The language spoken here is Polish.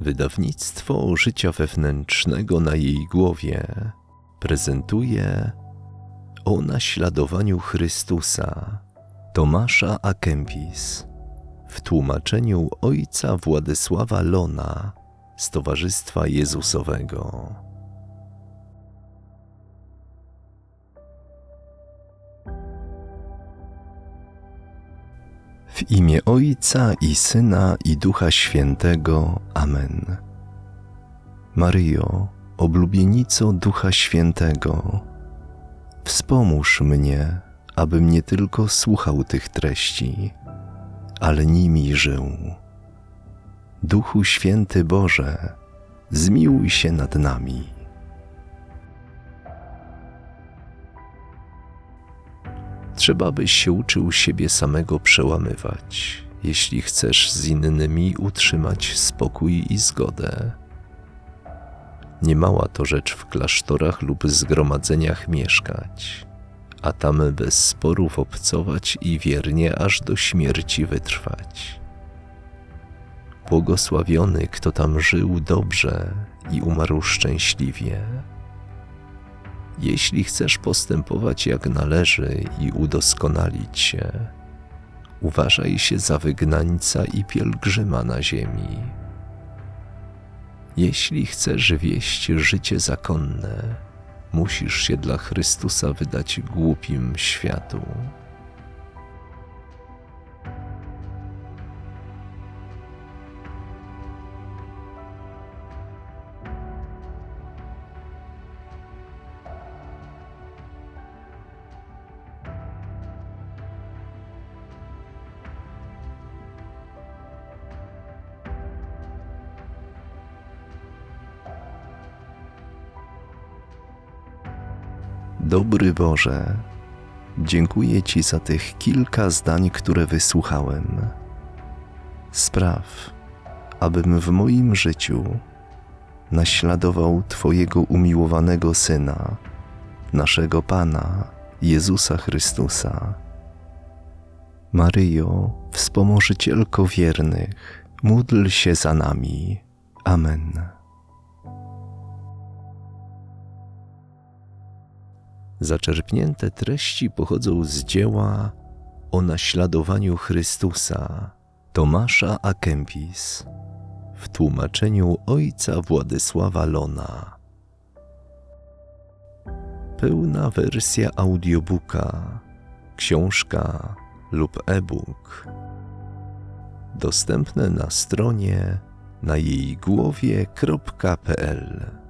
Wydawnictwo życia wewnętrznego na jej głowie prezentuje o naśladowaniu Chrystusa Tomasza A. Kempis w tłumaczeniu ojca Władysława Lona z Towarzystwa Jezusowego. W imię Ojca i Syna i Ducha Świętego. Amen. Maryjo, oblubienico Ducha Świętego, wspomóż mnie, abym nie tylko słuchał tych treści, ale nimi żył. Duchu Święty Boże, zmiłuj się nad nami. Trzeba byś się uczył siebie samego przełamywać, jeśli chcesz z innymi utrzymać spokój i zgodę. Niemała to rzecz w klasztorach lub zgromadzeniach mieszkać, a tam bez sporów obcować i wiernie aż do śmierci wytrwać. Błogosławiony, kto tam żył dobrze i umarł szczęśliwie. Jeśli chcesz postępować jak należy i udoskonalić się, uważaj się za wygnańca i pielgrzyma na ziemi. Jeśli chcesz wieść życie zakonne, musisz się dla Chrystusa wydać głupim światu. Dobry Boże, dziękuję Ci za tych kilka zdań, które wysłuchałem. Spraw, abym w moim życiu naśladował Twojego umiłowanego Syna, naszego Pana, Jezusa Chrystusa. Maryjo, wspomożycielko wiernych, módl się za nami. Amen. Zaczerpnięte treści pochodzą z dzieła o naśladowaniu Chrystusa Tomasza A. Kempis w tłumaczeniu ojca Władysława Lona. Pełna wersja audiobooka, książka lub e-book dostępne na stronie na jej głowie.pl